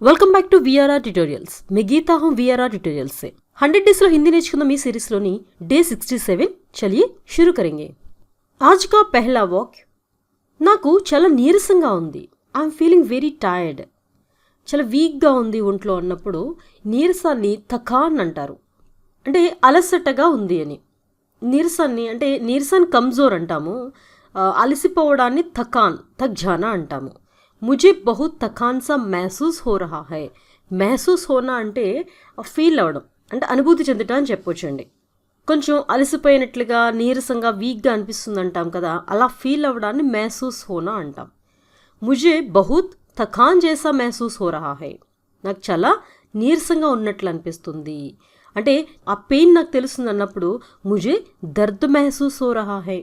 welcome back to VRR tutorials मैं गीता हूँ VRR tutorials से हंड्रेड डेज లో హిందీ నేర్చుకుందాం ఈ సిరీస్లోని డే సిక్స్టీ సెవెన్ చలియే షురు కరెంగే ఆజ్ కా పెహ్లా వాక్ నాకు చాలా నీరసంగా ఉంది ఐఎమ్ ఫీలింగ్ వెరీ టైర్డ్ చాలా వీక్గా ఉంది ఒంట్లో అన్నప్పుడు నీరసాన్ని థకాన్ అంటారు అంటే అలసటగా ఉంది అని నీరసాన్ని అంటే నీరసాన్ని కమ్జోర్ అంటాము ఆ, అలసిపోవడాన్ని థకాన్ థక్ జానా అంటాము ముజే బహుత్ తఖాన్సా మహసూస్ హో రహా హై మహసూస్ హోనా అంటే ఫీల్ అవ్వడం అంటే అనుభూతి చెందటం అని చెప్పొచ్చండి కొంచెం అలసిపోయినట్లుగా నీరసంగా వీక్గా అనిపిస్తుంది అంటాం కదా అలా ఫీల్ అవ్వడాన్ని మహసూస్ హోనా అంటాం ముజే బహుత్ తఖాన్ జైసా మహసూస్ హో రహా హై నాకు చాలా నీరసంగా ఉన్నట్లు అనిపిస్తుంది అంటే ఆ పెయిన్ నాకు తెలుస్తుంది అన్నప్పుడు ముజే దర్ద్ మహసూస్ హో రహా హై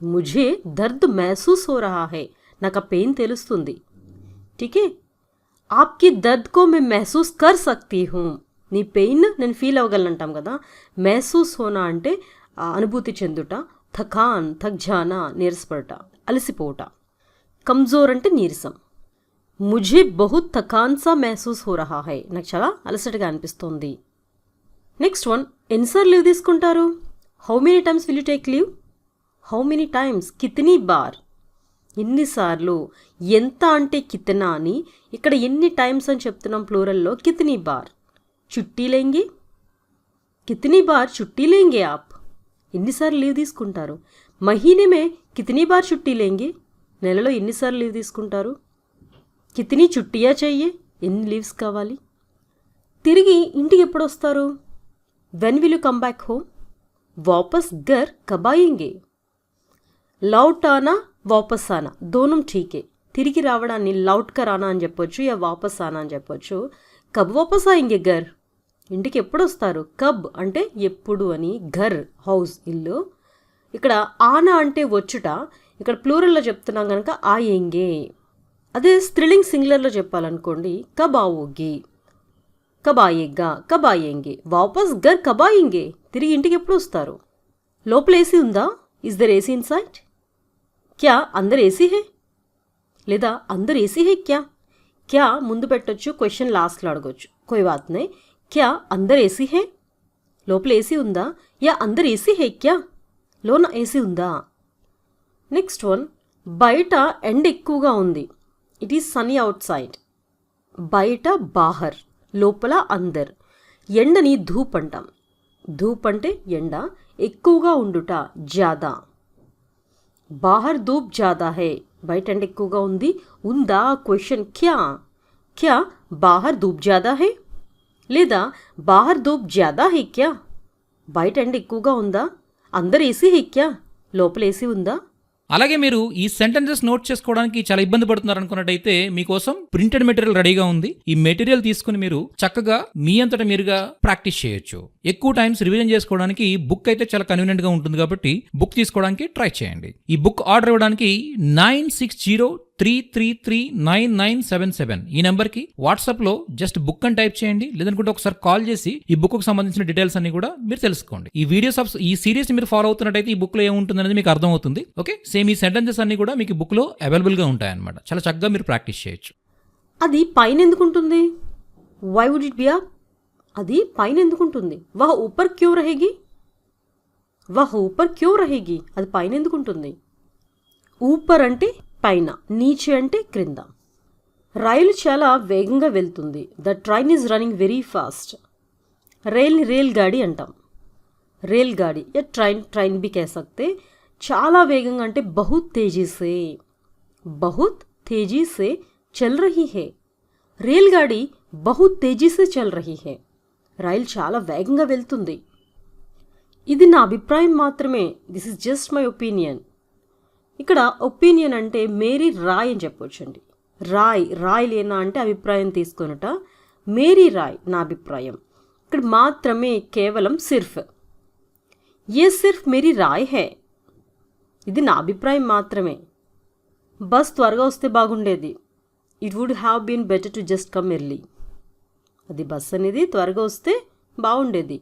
ముజే దర్ద్ మహసూస్ హో రహా హై నాకు ఆ పెయిన్ తెలుస్తుంది? ఠీకే ఆప్కి దర్ద్ కో మే మహసూస్ కర్ సక్తి హూ. నీ పెయిన్ నేను ఫీల్ అవ్వగలను అంటాం కదా? మహసూస్ హోనా అంటే అనుభూతి చెందుట థకాన్ థక్జానా నీరసపడట అలసిపోవట. కమ్జోర్ అంటే నీరసం. ముజే బహుత్ థకాన్సా మహసూస్ హో రహా హై. నాకు చాలా అలసటగా అనిపిస్తోంది. నెక్స్ట్ వన్ ఎన్నిసార్లు లీవ్ తీసుకుంటారు? How many times will you take leave? How many times? కితనీ బార్? ఎన్నిసార్లు ఎంత అంటే కితనా అని ఇక్కడ ఎన్ని టైమ్స్ అని చెప్తున్నాం ప్లూరల్లో కితనీ బార్ చుట్టీ లేంగి కితనీ బార్ చుట్టీ లేంగే ఆప్ ఎన్నిసార్లు లీవ్ తీసుకుంటారు? మహీనమే కితనీ బార్ చుట్టీ లేంగి నెలలో ఎన్నిసార్లు లీవ్ తీసుకుంటారు? కితనీ చుట్టియా చెయ్యి ఎన్ని లీవ్స్ కావాలి? తిరిగి ఇంటికి ఎప్పుడు వస్తారు? When will you come back home? వాపస్ గర్ కబాయింగే లౌటానా వాపస్ ఆనా దోనం ఠీకే. తిరిగి రావడాన్ని లౌట్ కరానా ఆనా అని చెప్పొచ్చు యా వాపస్ ఆనా అని చెప్పొచ్చు. కబ్ వాపస్ ఆయింగే గర్ ఇంటికి ఎప్పుడు వస్తారు కబ్ అంటే ఎప్పుడు అని ఘర్ హౌస్ ఇల్లు. ఇక్కడ ఆనా అంటే వచ్చుట. ఇక్కడ ప్లూరల్లో చెప్తున్నాం కనుక ఆయేంగే. అదే స్త్రీలింగ్ సింగులర్లో చెప్పాలనుకోండి కబ్ ఆవోగి కబ్ ఆయేగ్గా కబ్ ఆయేంగే వాపస్ గర్ కబ్ ఆయేంగే తిరిగి ఇంటికి ఎప్పుడు వస్తారు లోపల ఏసీ ఉందా? Is there AC inside క్యా అందరు ఏసీ హే? లేదా అందరు ఏసీ హే క్యా? క్యా ముందు పెట్టొచ్చు క్వశ్చన్ లాస్ట్లో అడగొచ్చు. కోయి బాత్నే క్యా అందరు ఏసీ హే? లోపల ఏసీ ఉందా? యా అందరు ఏసీ హే క్యా? లోన ఏసీ ఉందా? నెక్స్ట్ వన్ బయట ఎండ ఎక్కువగా ఉంది. It is sunny outside. బయట బాహర్ లోపల అందర్. ఎండని ధూప్ అంటాం ధూప్ అంటే ఎండ ఎక్కువగా ఉండుట జాదా. బాహర్ ధూప్ జాదా హే. బయట ఎండ ఎక్కువగా ఉంది. ఉందా? క్వశ్చన్ క్యా? క్యా బాహర్ ధూప్ జాదా హే? లేదా బాహర్ ధూప్ జాదా హే క్యా? బయట ఎండ ఎక్కువగా ఉందా? అందరు ఏసీ హే క్యా? లోపల ఏసీ ఉందా? అలాగే మీరు ఈ సెంటెన్సెస్ నోట్ చేసుకోవడానికి చాలా ఇబ్బంది పడుతున్నారు అనుకున్నట్టయితే మీకోసం ప్రింటెడ్ మెటీరియల్ రెడీగా ఉంది. ఈ మెటీరియల్ తీసుకుని మీరు చక్కగా మీ అంతటా మీరుగా ప్రాక్టీస్ చేయొచ్చు. ఎక్కువ టైమ్స్ రివిజన్ చేసుకోవడానికి బుక్ అయితే చాలా కన్వీనియంట్గా ఉంటుంది కాబట్టి బుక్ తీసుకోవడానికి ట్రై చేయండి. ఈ బుక్ ఆర్డర్ ఇవ్వడానికి nine six zero three three three nine nine seven seven. ఈ నెంబర్కి వాట్సాప్లో జస్ట్ బుక్ అని టైప్ చేయండి లేదనుకుంటే ఒకసారి కాల్ చేసి ఈ బుక్కు సంబంధించిన డీటెయిల్స్ అన్ని కూడా మీరు తెలుసుకోండి. ఈ వీడియోస్ ఆఫ్ ఈ సిరీస్ మీరు ఫాలో అవుతున్నట్టయితే ఈ బుక్లో ఏముంటుంది అనేది మీకు అర్థమవుతుంది ఓకే? సేమ్ ఈ సెంటెన్సెస్ అన్ని కూడా మీకు బుక్లో అవైలబుల్గా ఉంటాయన్నమాట. చాలా చక్కగా మీరు ప్రాక్టీస్ చేయొచ్చు. అది పైన ఎందుకుంటుంది why would it be up అది పైన ఎందుకుంటుంది వహ ఊపర్ క్యూ రహేగి? వహ ఊపర్ క్యూ రహేగి? అది పైన ఎందుకుంటుంది ఊపర్ అంటే పైన నీచి అంటే క్రింద. రైలు చాలా వేగంగా వెళ్తుంది. The train is running very fast rail గాడి అంటాం. రైల్ గాడి యా ట్రైన్ ట్రైన్ బి కేసక్తే చాలా వేగంగా అంటే బహుత్ తేజీసే బహుత్ తేజీసే చల్ రహీ హే. రైల్ గాడి బహుత్ తేజీసే చల్ రహీ హే. రైలు చాలా వేగంగా వెళ్తుంది. ఇది నా అభిప్రాయం మాత్రమే. This is just my opinion ఇక్కడ ఒపీనియన్ అంటే మేరీ రాయ్ అని చెప్పొచ్చండి. రాయ్ రాయ్ లేనా అంటే అభిప్రాయం తీసుకొనుట. మేరీ రాయ్ నా అభిప్రాయం. ఇక్కడ మాత్రమే కేవలం సిర్ఫ్. ఏ సిర్ఫ్ మేరీ రాయ్ హే? ఇది నా అభిప్రాయం మాత్రమే. బస్ త్వరగా వస్తే బాగుండేది. It would have been better to just come early అది బస్ అనేది త్వరగా వస్తే బాగుండేది.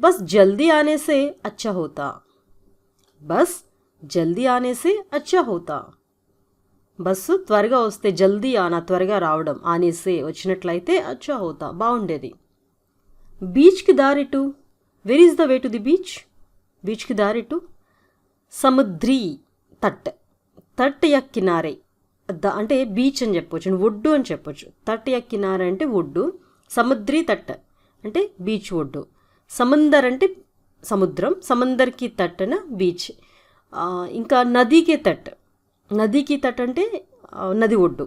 బస్ జల్దీ ఆనేసే అచ్చా హోతా బస్ జల్దీ ఆనేసే అచ్చా హోతా. బస్సు త్వరగా వస్తే జల్దీ ఆనా త్వరగా రావడం ఆనేసే వచ్చినట్లయితే అచ్చా హోతా బాగుండేది బీచ్కి దారెటు where is the way to the beach బీచ్కి దారెటు సముద్రీ తట్ తట్ ఎక్కినారే ద అంటే బీచ్ అని చెప్పొచ్చు ఒడ్డు అని చెప్పొచ్చు. తట్ ఎక్కినారే అంటే ఒడ్డు సముద్రీ తట్ అంటే బీచ్ ఒడ్డు. సముందర్ అంటే సముద్రం సముందర్కి తట్టన బీచ్. ఇంకా నదికి తట్ నదికి తట్ అంటే ఆ, నది ఒడ్డు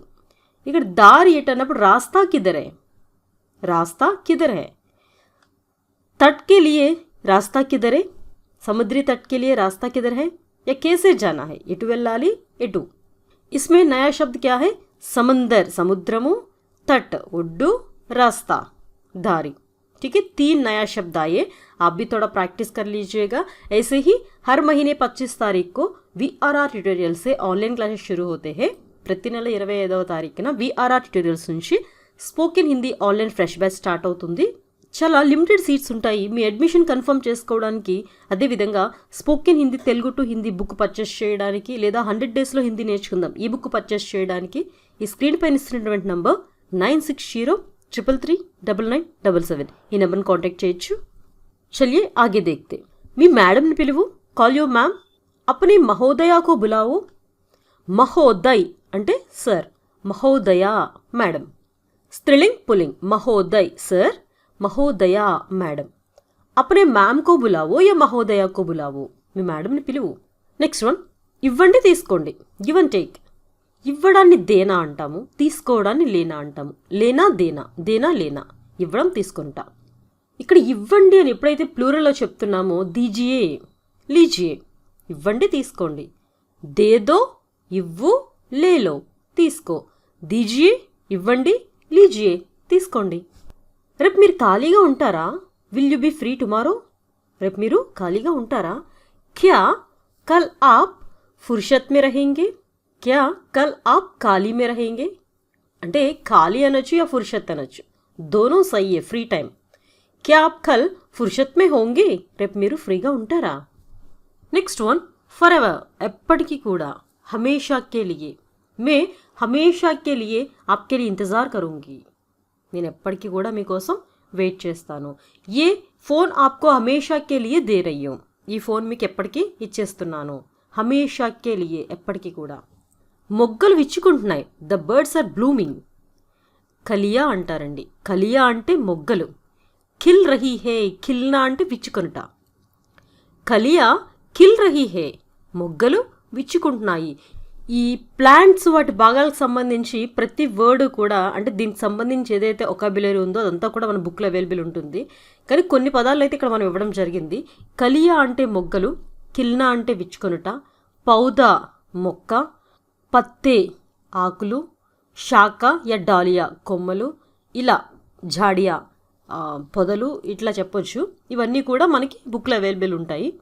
ఇక్కడ దారి ఎటు అన్నప్పుడు రాస్తా కిదర్ है रास्ता किधर है तट के लिए रास्ता किधर है समुद्री तट के लिए रास्ता किधर है या कैसे जाना है इटु వెళ్ళాలి ఎటు इसमें नया शब्द क्या है समंदर समुद्रमु तट उड्डू रास्ता दारी ठीक है तीन नया शब्द आए आप भी थोड़ा प्रैक्टिस कर लीजिएगा ऐसे ही हर महीने 25 तारीख को वी आर आर ट्यूटोरियल से ऑनलाइन क्लासेस शुरू होते हैं ప్రతి నెల ఇరవై ఐదవ తారీఖున విఆర్ఆర్ ట్యూటోరియల్స్ నుంచి spoken Hindi online fresh batch start అవుతుంది చాలా లిమిటెడ్ సీట్స్ ఉంటాయి మీ అడ్మిషన్ కన్ఫర్మ్ చేసుకోవడానికి అదేవిధంగా spoken Hindi Telugu to Hindi book purchase చేయడానికి లేదా హండ్రెడ్ డేస్లో హిందీ నేర్చుకుందాం ఈ బుక్ పర్చేస్ చేయడానికి ఈ స్క్రీన్ పైన ఇస్తున్నటువంటి number nine six zero triple three double nine double seven ఈ నెంబర్ని కాంటాక్ట్ చేయొచ్చు. చలియే ఆగే దేక్తే మీ మేడంని పిలువు కాల్ యూ మ్యామ్ అప్పని మహోదయాకు బులావు. మహోదయ్ అంటే సర్ మహోదయా మేడం స్త్రీలింగ్ పులింగ్ మహోదయ్ సర్ మహోదయా మేడం అప్పనే మ్యామ్కో బులావో యా మహోదయాకో బులావో. మీ మేడంని పిలువు. నెక్స్ట్ వన్ ఇవ్వండి తీసుకోండి. గివ్ అండ్ టేక్ ఇవ్వడాన్ని దేనా అంటాము తీసుకోవడాన్ని లేనా అంటాము. లేనా దేనా దేనా లేనా ఇవ్వడం తీసుకుంటా. ఇక్కడ ఇవ్వండి అని ఎప్పుడైతే ప్లూరల్లో చెప్తున్నామో దీజియే లీజియే ఇవ్వండి తీసుకోండి. దేదో ఇవ్వు లేలో తీసుకో. దీజియే ఇవ్వండి లీజియే తీసుకోండి. రేపు మీరు ఖాళీగా ఉంటారా? Will you be free tomorrow రేపు మీరు ఖాళీగా ఉంటారా? క్యా కల్ ఆప్ ఫుర్షత్ మే రహేంగే? క్యా కల్ ఆప్ ఖాళీ మే రహేంగే అంటే ఖాళీ అనొచ్చు యా ఫుర్షత్ అనొచ్చు. దోనో సయ్యే ఫ్రీ టైం క్యా ఆప్ కల్ ఫుర్షత్ మే హోంగే రేపు మీరు ఫ్రీగా ఉంటారా? నెక్స్ట్ వన్ ఫర్ ఎవర్ ఎప్పటికీ కూడా హమేషాకే లియే. మే హమేషాకే లియే ఆప్కే లియే ఇంతజార్ కరుంగి. నేను ఎప్పటికీ కూడా మీకోసం వెయిట్ చేస్తాను. ఏ ఫోన్ ఆప్కో హమేషాకే లియే దే రయ్యం. ఈ ఫోన్ మీకు ఎప్పటికీ ఇచ్చేస్తున్నాను. హమేషాకే లియే ఎప్పటికీ కూడా. మొగ్గలు విచ్చుకుంటున్నాయి. ద బర్డ్స్ ఆర్ బ్లూమింగ్ కలియా అంటారండి. కలియా అంటే మొగ్గలు. కిల్ రహీ హే కిల్నా అంటే విచ్చుకొనుట. కలియా కిల్ రహీ హే మొగ్గలు విచ్చుకుంటున్నాయి. ఈ ప్లాంట్స్ వాటి భాగాలకు సంబంధించి ప్రతి వర్డ్ కూడా అంటే దీనికి సంబంధించి ఏదైతే ఒకాబులరీ ఉందో అదంతా కూడా మన బుక్లో అవైలబుల్ ఉంటుంది. కానీ కొన్ని పదాలు అయితే ఇక్కడ మనం ఇవ్వడం జరిగింది. కలియా అంటే మొగ్గలు కిల్నా అంటే విచ్చుకొనుట. పౌదా మొక్క. పత్తే ఆకులు శాఖ యా డాలియా కొమ్మలు ఇలా జాడియా పొదలు ఇట్లా చెప్పొచ్చు. ఇవన్నీ కూడా మనకి బుక్లో అవైలబుల్ ఉంటాయి.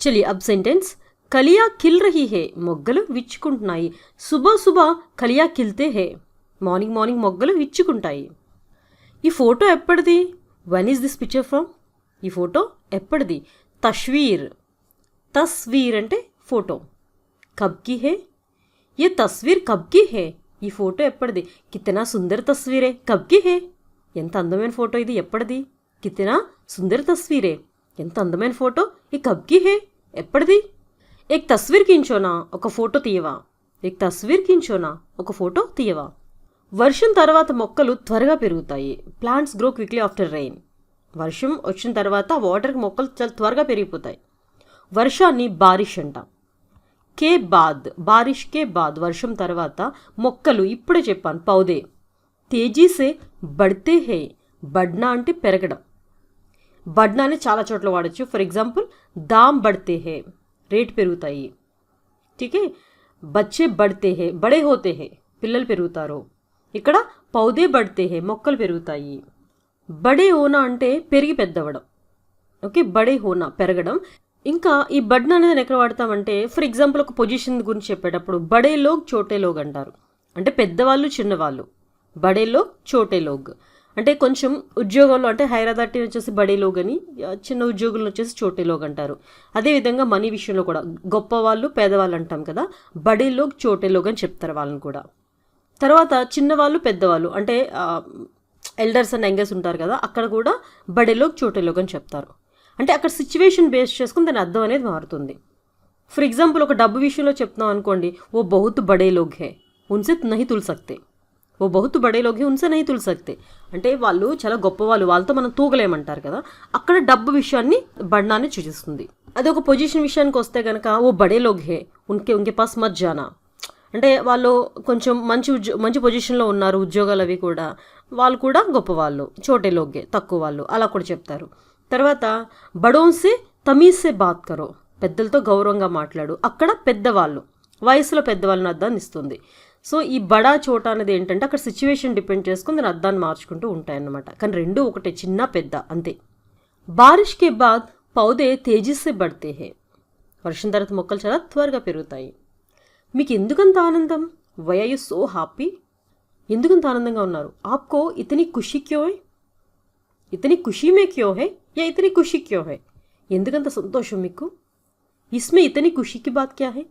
చలి అబ్ సెంటెన్స్. కలియా కిల్ రహీ హే మొగ్గలు విచ్చుకుంటున్నాయి. సుబా సుబా కలియా కిల్తే హే మార్నింగ్ మార్నింగ్ మొగ్గలు విచ్చుకుంటాయి. ఈ photo ఎప్పటిది? When is this picture from ఈ ఫోటో ఎప్పటిది? తస్వీర్ తస్వీర్ అంటే ఫోటో. కబ్కి హే? ये తస్వీర్ కబ్కి హే ఈ ఫోటో ఎప్పటిది కితనా సుందర తస్వీరే కబ్కి హే ఎంత అందమైన ఫోటో ఇది ఎప్పటిది కితనా సుందర తస్వీరే ఎంత అందమైన ఫోటో ఈ కబ్కి హే ఎప్పటిది ఏక్ తస్వీర్ కించోనా ఒక ఫోటో తీయవా ఏక్ తస్వీర్ కించోనా ఒక ఫోటో తీయవా వర్షం తర్వాత మొక్కలు త్వరగా పెరుగుతాయి plants grow quickly after rain వర్షం వచ్చిన తర్వాత వాటర్కి మొక్కలు చాలా త్వరగా పెరిగిపోతాయి వర్షాన్ని బారిష్ అంటాం కే బాద్ బారిష్ కే బాద్ వర్షం తర్వాత మొక్కలు ఇప్పుడే చెప్పాను పౌదే. తేజీసే బడితే హే బడ్నా అంటే పెరగడం. బడ్నాని చాలా చోట్ల వాడచ్చు. ఫర్ ఎగ్జాంపుల్ దామ్ బడితే హే రేట్ పెరుగుతాయి. టీకే బచ్చే బడితే హే బడే హోతే హే పిల్లలు పెరుగుతారు. ఇక్కడ పౌదే బడితే హే మొక్కలు పెరుగుతాయి. బడే ఓనా అంటే పెరిగి పెద్దవడం. ఓకే? బడే హోనా పెరగడం. ఇంకా ఈ బడ్ అనేది ఎక్కడ వాడతామంటే ఫర్ ఎగ్జాంపుల్ ఒక పొజిషన్ గురించి చెప్పేటప్పుడు బడే లోగ్ చోటే లోగ్ అంటారు. అంటే పెద్దవాళ్ళు చిన్నవాళ్ళు. బడే లోగ్ చోటే లోగ్. అంటే కొంచెం ఉద్యోగంలో అంటే హైదరాబాద్ వచ్చేసి బడే లోగ్ అని చిన్న ఉద్యోగులను వచ్చేసి చోటే లోగ్ అంటారు. అదేవిధంగా మనీ విషయంలో కూడా గొప్పవాళ్ళు పేదవాళ్ళు అంటాం కదా బడే లోగ్ చోటే లోగ్ అని చెప్తారు వాళ్ళని కూడా. తర్వాత చిన్నవాళ్ళు పెద్దవాళ్ళు అంటే ఎల్డర్స్ అండ్ యంగర్స్ ఉంటారు కదా అక్కడ కూడా బడేలోకి చోటేలోకి అని చెప్తారు. అంటే అక్కడ సిచ్యువేషన్ బేస్ చేసుకుని దాని అర్థం అనేది మారుతుంది. ఫర్ ఎగ్జాంపుల్ ఒక డబ్బు విషయంలో చెప్తున్నాం అనుకోండి ఓ బహుత్ బడే లోగ్ హే ఉన్సే నహి తుల్ సక్తే. ఓ బహుత్ బడే లోగ్ హే ఉన్సే నహి తుల్ సక్తే. అంటే వాళ్ళు చాలా గొప్పవాళ్ళు వాళ్ళతో మనం తూగలేమంటారు కదా అక్కడ డబ్బు విషయాన్ని బడ్నాన్ని సూచిస్తుంది అదే ఒక పొజిషన్ విషయానికి వస్తే కనుక ఓ బడే లోగ్ హే ఉన్కే ఉంకే పాస్ మత్ జానా. అంటే వాళ్ళు కొంచెం మంచి ఉద్యో మంచి పొజిషన్లో ఉన్నారు ఉద్యోగాలు అవి కూడా వాళ్ళు కూడా గొప్పవాళ్ళు చోటేలోగే తక్కువ వాళ్ళు అలా కూడా చెప్తారు. తర్వాత బడోన్సే తమీసే బాత్ కరో. పెద్దలతో గౌరవంగా మాట్లాడు. అక్కడ పెద్దవాళ్ళు. వయసులో పెద్దవాళ్ళని అర్థాన్ని ఇస్తుంది. సో ఈ బడా చోట అనేది ఏంటంటే అక్కడ సిచ్యువేషన్ డిపెండ్ చేసుకుని దాని అర్థాన్ని మార్చుకుంటూ ఉంటాయన్నమాట. కానీ రెండు ఒకటే చిన్న పెద్ద అంతే. బారిష్ కే బాద్ పౌదే తేజస్సే బడితే హే. వర్షం తర్వాత మొక్కలు చాలా త్వరగా పెరుగుతాయి. మీకు ఎందుకంత ఆనందం? Why are you so happy ఎందుకంత ఆనందంగా ఉన్నారు? ఆప్కో ఇతని ఖుషి క్యో ఇతని ఖుషి మే క్యో హే? యా ఇతని ఖుషి క్యో హై ఎందుకంత సంతోషం మీకు? ఇస్మే ఇతని ఖుషికి బాత్ క్యా హై?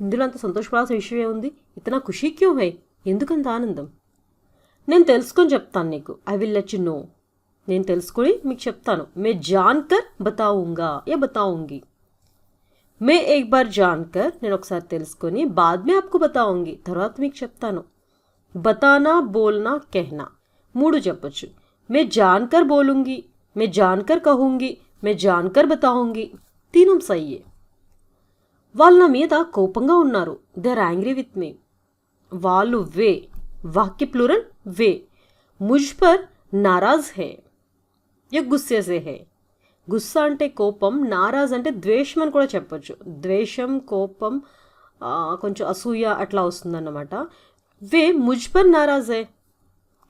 ఇందులో అంత సంతోషపడాల్సిన విషయం ఉంది? ఇతనా ఖుషి క్యూ హై? ఎందుకంత ఆనందం? నేను తెలుసుకొని చెప్తాను నీకు. I will let you know నేను తెలుసుకొని మీకు చెప్తాను. మే జాన్కర్ బతావుంగా ఏ బతావుంగి. మే ఏక్ బార్ జాన్కర్ నేను ఒకసారి తెలుసుకొని బాద్ మే ఆప్కు బతావుంగి. తర్వాత మీకు చెప్తాను. బతానా బోల్నా కెహ్నా. మూడు చెప్పొచ్చు. మే జాన్కర్ బోలుంగి. మే జాన్కర్ कहूंगी మే జాన్కర్ బతావుంగి తీనం సయ్యే వాళ్ళ నా మీద కోపంగా ఉన్నారు they are angry with me వాళ్ళు వే వాక్య ప్లూరల్ వే ముజ్ పర్ నారాజ్ హే యా గుస్సే సే హే గుస్సా అంటే కోపం నారాజ్ అంటే ద్వేషం అని కూడా చెప్పొచ్చు ద్వేషం కోపం కొంచెం అసూయ అట్లా వస్తుందన్నమాట వే ముజ్ పర్ నారాజే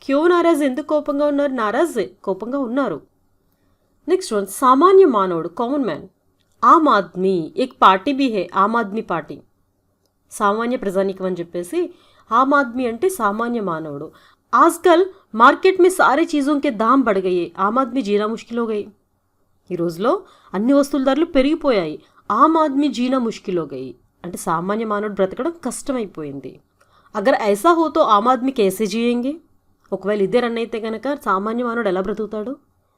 క్యో నారాజ్ ఎందుకు కోపంగా ఉన్నారు నారాజే కోపంగా ఉన్నారు నెక్స్ట్ వన్ సామాన్య మానవుడు కామన్ మ్యాన్ ఆమ్ ఆద్మీ ఏక్ పార్టీ బీ హే ఆమ్ ఆద్మీ పార్టీ సామాన్య ప్రజానికం అని చెప్పేసి ఆమ్ ఆద్మీ అంటే సామాన్య మానవుడు ఆజ్కల్ మార్కెట్ में सारे चीज़ों के दाम बढ़ गए ఆమ్ ఆద్మీ జీనా ముష్కిల్ हो गई ఈ రోజులో అన్ని వస్తువుల ధరలు పెరిగిపోయాయి ఆమ్ ఆద్మీ జీనా ముష్కిల్ हो गई అంటే సామాన్య మానవుడు బ్రతకడం కష్టమైపోయింది అగర్ ఐసా హో తో ఆమ్ ఆద్మీ కేసే జియేంగే ఒకవేళ ఇదే రన్ అయితే కనుక సామాన్య మానవుడు ఎలా బ్రతుకుతాడు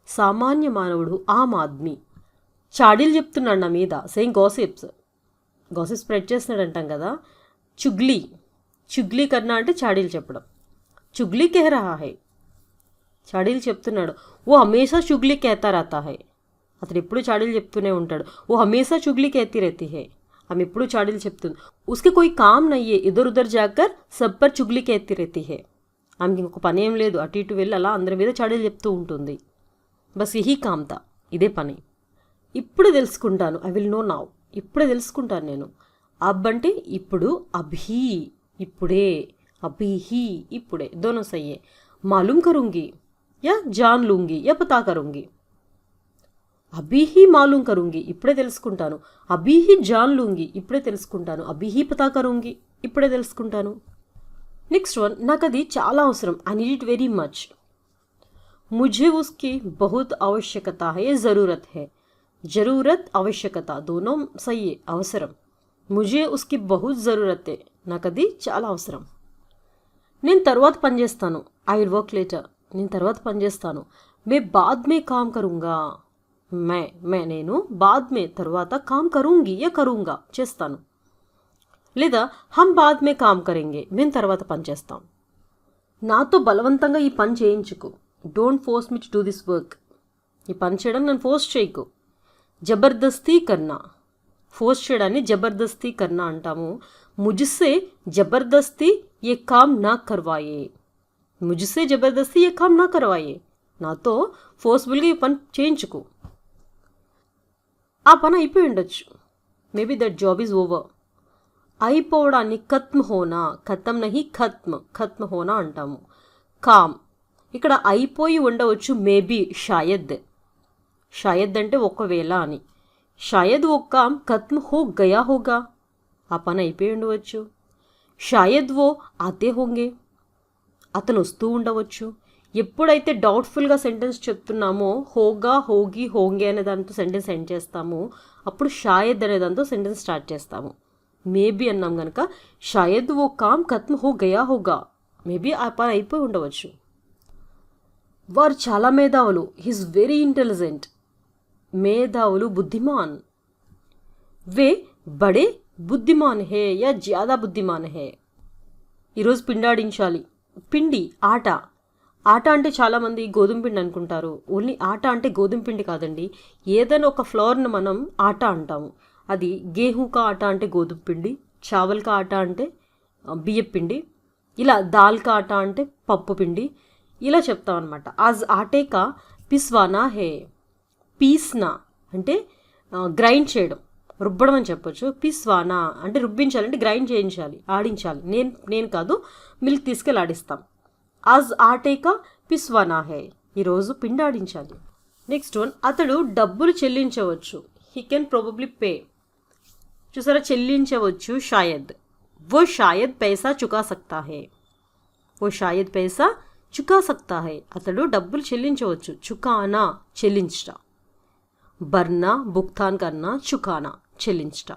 సామాన్య మానవుడు ఆమ్ ఆద్మీ. చాడీలు చెప్తున్నాడు నా మీద సేమ్ గోసిప్స్ గోసిప్ స్ప్రెడ్ చేస్తున్నాడు అంటాం కదా. చుగ్లీ. చుగ్లీ కన్నా అంటే చాడీలు చెప్పడం. చుగ్లీ కెహ్ రహా హై? చాడీలు చెప్తున్నాడు. ఓ హమేషా చుగ్లీ కేతారాతా హై. అతడు ఎప్పుడూ చాడీలు చెప్తూనే ఉంటాడు. ఓ హమేషా చుగ్లీ కేతి రేతీ హై. ఆమె ఎప్పుడూ చాడీలు చెప్తుంది. ఉస్కి కోయి కామ్ నయ్యే ఇదర్ ఉదర్ జాకర్ సబ్బర్ చుగ్లీ కేతి రేతీ హే. ఆమెకి ఇంకొక పని ఏం లేదు. అటు ఇటు వెళ్ళి అలా అందరి మీద చాడీలు చెప్తూ ఉంటుంది. బస్ ఇహీ కామ్తా ఇదే పని. ఇప్పుడు తెలుసుకుంటాను ఐ విల్ నో నావ్ ఇప్పుడే తెలుసుకుంటాను నేను. అబ్ అంటే ఇప్పుడు అభి ఇప్పుడే అభిహి ఇప్పుడే దోనో సయ్యే. మాలూమ్ కరుంగి యా జాన్ లూంగి యా పతా కరుంగి అభిహి మాలూమ్ కరుంగి ఇప్పుడే తెలుసుకుంటాను. అభిహి జాన్ లూంగి ఇప్పుడే తెలుసుకుంటాను. అభిహి పతా కరుంగి ఇప్పుడే తెలుసుకుంటాను. నెక్స్ట్ వన్ నాకు అది చాలా అవసరం. I need it very much. मुझे उसकी बहुत आवश्यकता है ज़रूरत है। ज़रूरत, आवश्यकता, दोनों सही है अवसर मुझे उसकी बहुत ज़रूरत है नकदी कदी चाल अवसर नीन तरवा पनचे ई वर्क लेटर नीन तरवा पनचे मैं बाद में काम करूँगा। मैं मैं नैन बाद में तरवा काम करूँगी, या करूँगा चस्ता लेदा, हम बाद में काम करेंगे मैं तरवा पनचे ना तो बलवंत पन चेकू don't force me to do this work ఈ పని చేయడం నన్ను ఫోర్స్ చేయకు. జబర్దస్తీ కన్నా ఫోర్స్ చేయడాన్ని జబర్దస్తీ కన్నా అంటాము. ముజిస్సే జబర్దస్తీ ఏ కామ్ నా కర్వాయే. ముజిస్సే జబర్దస్తీ ఏ కామ్ నా కర్వాయే. నాతో ఫోర్స్ఫుల్గా ఈ పని చేయించుకు. ఆ పని అయిపోయి ఉండొచ్చు. Maybe that job is over అయిపోవడాన్ని ఖత్మ్ హోనా. ఖతం నహి ఖత్మ్. ఖత్మ్ హోనా అంటాము. కామ్. ఇక్కడ అయిపోయి ఉండవచ్చు మేబీ షాయద్. షాయద్ అంటే ఒకవేళ అని. షాయద్ ఓ కామ్ ఖత్మ్ హో గయా హోగా. ఆ పని అయిపోయి ఉండవచ్చు. షాయద్ ఓ ఆతే హోంగే. అతను వస్తూ ఉండవచ్చు. ఎప్పుడైతే డౌట్ఫుల్గా సెంటెన్స్ చెప్తున్నామో హోగా హోగి హోంగే అనే దాంతో సెంటెన్స్ ఎండ్ చేస్తామో అప్పుడు షాయద్ అనే దాంతో సెంటెన్స్ స్టార్ట్ చేస్తాము. మేబీ అన్నాం కనుక షాయద్ ఓ కామ్ ఖత్మ్ హో గయా హోగా. మేబీ ఆ పని అయిపోయి ఉండవచ్చు. వారు చాలా మేధావులు. హీస్ వెరీ ఇంటెలిజెంట్ మేధావులు బుద్ధిమాన్. వే బడే బుద్ధిమాన్ హే యా జ్యాదా బుద్ధిమాన్ హే. ఈరోజు పిండాడించాలి. పిండి ఆట. ఆట అంటే చాలామంది గోధుమ పిండి అనుకుంటారు. ఓన్లీ ఆట అంటే గోధుమ పిండి కాదండి. ఏదైనా ఒక ఫ్లోర్ను మనం ఆట అంటాము. అది గేహూ కా ఆట అంటే గోధుమ పిండి చావల్కా ఆట అంటే బియ్యపిండి ఇలా దాల్కా ఆట అంటే పప్పు పిండి ఇలా చెప్తాం అనమాట ఆజ్ ఆటేకా పిస్వానా హే. పీస్నా అంటే గ్రైండ్ చేయడం. రుబ్బడం అని చెప్పొచ్చు. పిస్వానా అంటే రుబ్బించాలంటే గ్రైండ్ చేయించాలి ఆడించాలి. నేను నేను కాదు మిల్క్ తీసుకెళ్ళి ఆడిస్తాం. ఆజ్ ఆటేకా పిస్వానా హే. ఈరోజు పిండి ఆడించాలి. నెక్స్ట్ వన్ అతడు డబ్బులు చెల్లించవచ్చు. He can probably pay. చూసారా చెల్లించవచ్చు షాయద్. ఓ షాయద్ పైసా చుకా సక్తా హే. वो షాయద్ పైసా चुका सकता है అతడు డబ్బులు చెల్లించవచ్చు చుకానా చెల్లించట बरना भुगतान करना चुकाना చెల్లించట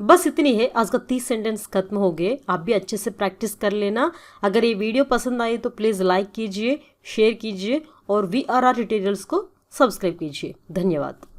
बस इतनी है आज का तीस सेंटेंस खत्म हो गए आप भी अच्छे से प्रैक्टिस कर लेना अगर ये वीडियो पसंद आई तो प्लीज़ लाइक कीजिए शेयर कीजिए और वी आर आर ट्यूटोरियल्स को सब्सक्राइब कीजिए धन्यवाद